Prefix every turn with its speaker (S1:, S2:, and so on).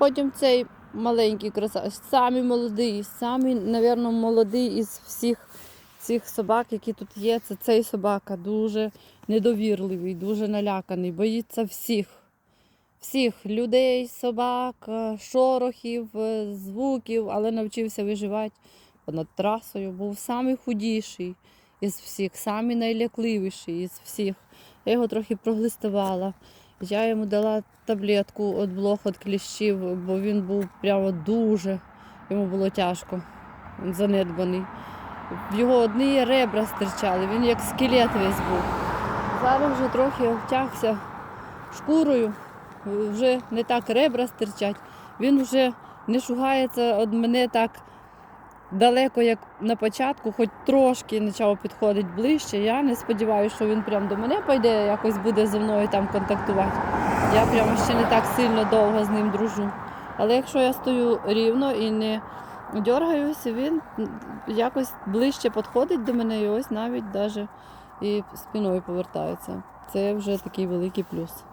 S1: Потім цей маленький красавець, самий молодий, самий, мабуть, молодий із всіх цих собак, які тут є. Це цей собака дуже недовірливий, дуже наляканий, боїться всіх. Всіх людей, собак, е, шорохів, е, звуків, але навчився виживати понад трасою. Був самий худіший із всіх, самий найлякливіший із всіх. Я його трохи проглистувала. Я йому дала таблетку від блох, від кліщів, бо він був прямо дуже, йому було тяжко, він занедбаний. В його одні ребра стирчали, він як скелет весь був. Зараз вже трохи обтягся шкурою, вже не так ребра стирчать. Він вже не шугається від мене так далеко, як на початку, хоч трошки почав підходити ближче. Я не сподіваюся, що він прямо до мене пойде, якось буде зі мною там контактувати. Я прямо ще не так сильно довго з ним дружу. Але якщо я стою рівно і не дергаюся, він якось ближче підходить до мене і ось навіть даже і спиною повертається. Це вже такий великий плюс.